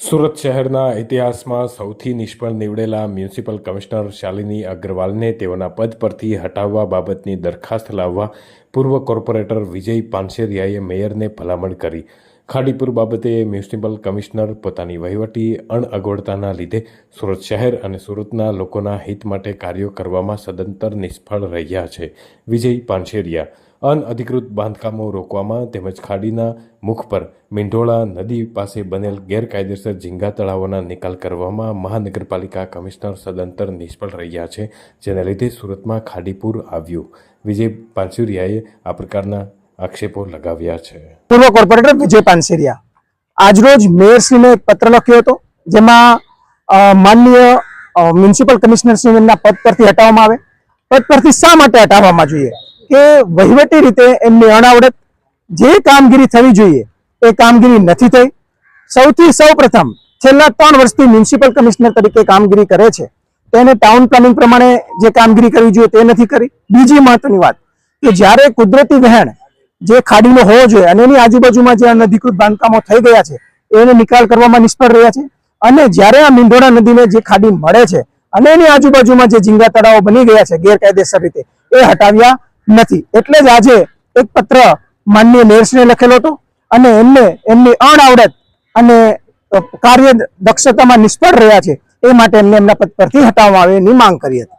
સુરત શહેરના ઇતિહાસમાં સૌથી નિષ્ફળ નીવડેલા મ્યુનિસિપલ કમિશનર શાલિની અગ્રવાલને તેઓના પદ પરથી હટાવવા બાબતની દરખાસ્ત લાવવા પૂર્વ કોર્પોરેટર વિજય પાનસેરિયાએ મેયરને ભલામણ કરી. ખાડીપુર બાબતે મ્યુનિસિપલ કમિશનર પોતાની વહીવટી અણઅગવડતાના લીધે સુરત શહેર અને સુરતના લોકોના હિત માટે કાર્યો કરવામાં સદંતર નિષ્ફળ રહ્યા છે. વિજય પાનશેરિયા, અનઅધિકૃત બાંધકામો રોકવામાં તેમજ ખાડીના મુખ પર મીંઢોળા નદી પાસે બનેલ ગેરકાયદેસર ઝીંગા તળાવોના નિકાલ કરવામાં મહાનગરપાલિકા કમિશનર સદંતર નિષ્ફળ રહ્યા છે, જેના લીધે સુરતમાં ખાડીપુર આવ્યું. વિજય પાનસુરિયાએ આ પ્રકારના આક્ષેપો લગાવ્યા છે. પૂર્વ કોર્પોરેટર વિજય પાનસેરિયા. આજરોજ મેયરશ્રીને એક પત્ર લખ્યો હતો, જેમાં માનનીય મ્યુનિસિપલ કમિશનરશ્રીને પદ પરથી હટાવવામાં આવે. પદ પરથી શા માટે હટાવવામાં જોઈએ? કે વહીવટી રીતે એમની અણાવડત જે કામગીરી થવી જોઈએ, એ કામગીરી નથી થઈ. સૌથી સૌ પ્રથમ, છેલ્લા ત્રણ વર્ષથી મ્યુનિસિપલ કમિશનર તરીકે કામગીરી કરે છે. તેને ટાઉન પ્લાનિંગ પ્રમાણે જે કામગીરી કરવી જોઈએ તે નથી કરી. બીજી મહત્વની વાત કે જ્યારે કુદરતી વહેણ જે ખાડીનો હોવો જોઈએ અને એની આજુબાજુમાં જે અનધિકૃત બાંધકામો થઈ ગયા છે, એને નિકાલ કરવામાં નિષ્ફળ રહ્યા છે. અને જ્યારે આ મીંઢોળા નદીને જે ખાડી મળે છે અને એની આજુબાજુમાં જે ઝીંગા તળાવો બની ગયા છે ગેરકાયદેસર રીતે, એ હટાવ્યા નથી. એટલે જ આજે એક પત્ર માનનીય મેયરશ્રીને લખેલો હતો અને એમને એમની અણઆવડત અને કાર્ય દક્ષતામાં નિષ્ફળ રહ્યા છે, એ માટે એમને એમના પદ પરથી હટાવવામાં આવે એની માંગ કરી હતી.